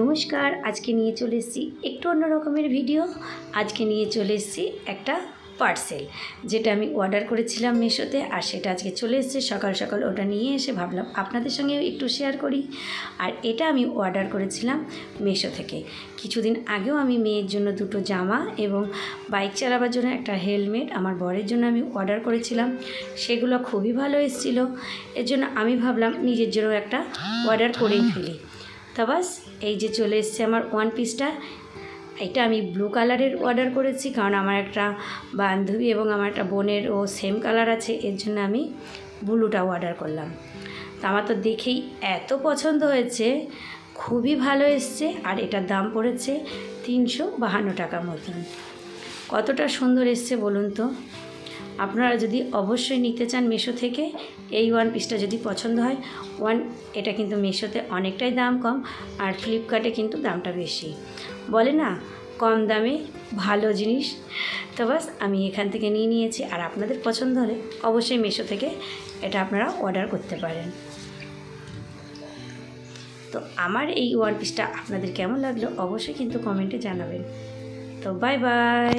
নমস্কার, আজকে নিয়ে চলে এসেছি একটু অন্য রকমের ভিডিও আজকে নিয়ে চলে এসেছি একটা পার্সেল যেটা আমি অর্ডার করেছিলাম মিশোতে আর সেটা আজকে চলে এসেছে। সকাল সকাল ওটা নিয়ে এসে ভাবলাম আপনাদের সঙ্গে একটু শেয়ার করি। আর এটা আমি অর্ডার করেছিলাম মিশো থেকে। কিছুদিন আগেও আমি মেয়ের জন্য দুটো জামা এবং বাইক চালাবার জন্য একটা হেলমেট আমার বরের জন্য আমি অর্ডার করেছিলাম। সেগুলো খুবই ভালো এসেছিল। এর জন্য আমি ভাবলাম নিজের জন্য একটা অর্ডার করেই ফেলি। তা বাস এই যে চলে এসছে আমার ওয়ান পিসটা এটা আমি ব্লু কালারের অর্ডার করেছি, কারণ আমার একটা বান্ধবী এবং আমার একটা বোনের ও সেম কালার আছে, এর জন্য আমি ব্লুটা অর্ডার করলাম। তা আমার তো দেখেই এত পছন্দ হয়েছে, খুবই ভালো এসছে, আর এটার দাম পড়েছে তিনশো বাহান্ন টাকা মতন। কতটা সুন্দর এসছে বলুন তো? আপনারা যদি অবশ্যই নিতে চান মেশো থেকে, এই ওয়ান পিসটা যদি পছন্দ হয় ওয়ান এটা কিন্তু মেশোতে অনেকটাই দাম কম, আর ফ্লিপকার্টে কিন্তু দামটা বেশি। বলে না, কম দামে ভালো জিনিস। তো বাস, আমি এখান থেকে নিয়ে নিয়েছি, আর আপনাদের পছন্দ হলে অবশ্যই মেশো থেকে এটা আপনারা অর্ডার করতে পারেন। তো আমার এই ওয়ান পিসটা আপনাদের কেমন লাগল, অবশ্যই কিন্তু কমেন্টে জানাবেন। তো বাই বাই